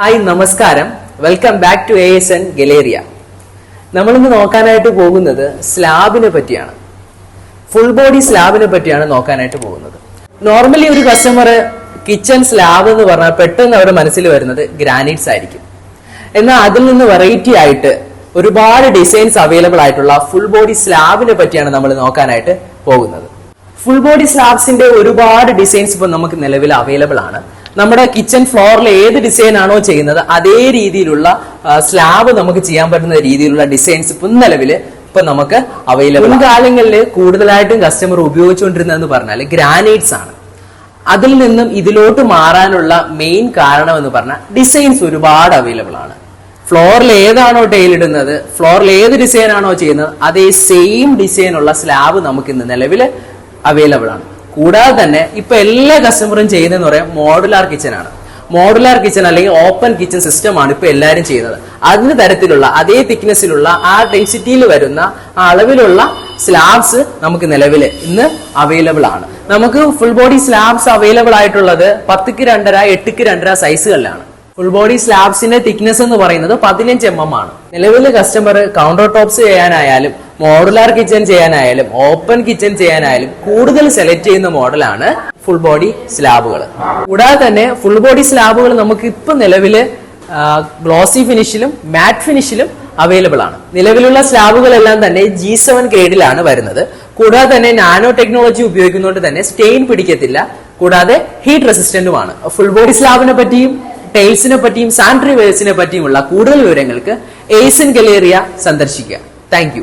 Hi നമസ്കാരം. Welcome back to A S N Galleria നമ്മളിന്ന് നോക്കാനായിട്ട് പോകുന്നത് സ്ലാബിനെ പറ്റിയാണ്. ഫുൾ ബോഡി സ്ലാബിനെ പറ്റിയാണ് നോക്കാനായിട്ട് പോകുന്നത്. നോർമലി ഒരു കസ്റ്റമർ കിച്ചൺ സ്ലാബ് എന്ന് പറഞ്ഞാൽ പെട്ടെന്ന് അവരുടെ മനസ്സിൽ വരുന്നത് ഗ്രാനൈറ്റ്സ് ആയിരിക്കും. എന്നാൽ അതിൽ നിന്ന് വെറൈറ്റി ആയിട്ട് ഒരുപാട് ഡിസൈൻസ് അവൈലബിൾ ആയിട്ടുള്ള ഫുൾ ബോഡി സ്ലാബിനെ പറ്റിയാണ് നമ്മൾ നോക്കാനായിട്ട് പോകുന്നത്. ഫുൾ ബോഡി സ്ലാബ്സിന്റെ ഒരുപാട് ഡിസൈൻസ് ഇപ്പൊ നമുക്ക് നിലവിൽ അവൈലബിൾ ആണ്. നമ്മുടെ കിച്ചൺ ഫ്ലോറിൽ ഏത് ഡിസൈൻ ആണോ ചെയ്യുന്നത് അതേ രീതിയിലുള്ള സ്ലാബ് നമുക്ക് ചെയ്യാൻ പറ്റുന്ന രീതിയിലുള്ള ഡിസൈൻസ് ഇപ്പം നിലവിൽ ഇപ്പൊ നമുക്ക് അവൈലബിൾ കാലങ്ങളിൽ കൂടുതലായിട്ടും കസ്റ്റമർ ഉപയോഗിച്ചുകൊണ്ടിരുന്നതെന്ന് പറഞ്ഞാൽ ഗ്രാനൈറ്റ്സ് ആണ്. അതിൽ നിന്നും ഇതിലോട്ട് മാറാനുള്ള മെയിൻ കാരണം എന്ന് പറഞ്ഞാൽ ഡിസൈൻസ് ഒരുപാട് അവൈലബിൾ ആണ്. ഫ്ലോറിൽ ഏതാണോ ടൈലിടുന്നത് ഫ്ലോറിൽ ഏത് ഡിസൈൻ ആണോ ചെയ്യുന്നത് അതേ സെയിം ഡിസൈൻ ഉള്ള സ്ലാബ് നമുക്ക് ഇന്ന് നിലവിൽ അവൈലബിൾ ആണ്. കൂടാതെ തന്നെ ഇപ്പൊ എല്ലാ കസ്റ്റമറും ചെയ്യുന്നതെന്ന് പറയാം മോഡുലാർ കിച്ചൺ ആണ്. മോഡുലാർ കിച്ചൺ അല്ലെങ്കിൽ ഓപ്പൺ കിച്ചൺ സിസ്റ്റം ആണ് ഇപ്പൊ എല്ലാവരും ചെയ്യുന്നത്. അതിന് തരത്തിലുള്ള അതേ തിക്നെസ്സിലുള്ള ആ ഡെൻസിറ്റിയിൽ വരുന്ന ആ അളവിലുള്ള സ്ലാബ്സ് നമുക്ക് നിലവിൽ ഇന്ന് അവൈലബിൾ ആണ്. നമുക്ക് ഫുൾ ബോഡി സ്ലാബ്സ് അവൈലബിൾ ആയിട്ടുള്ളത് പത്തുക്ക് രണ്ടര എട്ടുക്ക് രണ്ടര സൈസുകളിലാണ് ഫുൾ ബോഡി സ്ലാബ്സിന്റെ തിക്നെസ് എന്ന് പറയുന്നത് പതിനഞ്ച് എം എം ആണ്. നിലവിൽ കസ്റ്റമർ കൗണ്ടർ ടോപ്സ് ചെയ്യാനായാലും മോഡുലാർ കിച്ചൺ ചെയ്യാനായാലും ഓപ്പൺ കിച്ചൺ ചെയ്യാനായാലും കൂടുതൽ സെലക്ട് ചെയ്യുന്ന മോഡലാണ് ഫുൾ ബോഡി സ്ലാബുകൾ കൂടാതെ തന്നെ ഫുൾ ബോഡി സ്ലാബുകൾ നമുക്ക് ഇപ്പൊ നിലവിൽ ഗ്ലോസി ഫിനിഷിലും മാറ്റ് ഫിനിഷിലും അവൈലബിൾ ആണ്. നിലവിലുള്ള സ്ലാബുകളെല്ലാം തന്നെ ജി സെവൻ ഗ്രേഡിലാണ് വരുന്നത്. കൂടാതെ തന്നെ നാനോ ടെക്നോളജി ഉപയോഗിക്കുന്നതുകൊണ്ട് തന്നെ സ്റ്റെയിൻ പിടിക്കത്തില്ല. കൂടാതെ ഹീറ്റ് റെസിസ്റ്റന്റുമാണ് ഫുൾ ബോഡി സ്ലാബിനെ പറ്റിയും ടൈൽസിനെ പറ്റിയും സാനിറ്ററി വെയർസിനെ പറ്റിയുമുള്ള കൂടുതൽ വിവരങ്ങൾക്ക് ഏസ്യൻ ഗലേറിയ സന്ദർശിക്കുക. താങ്ക്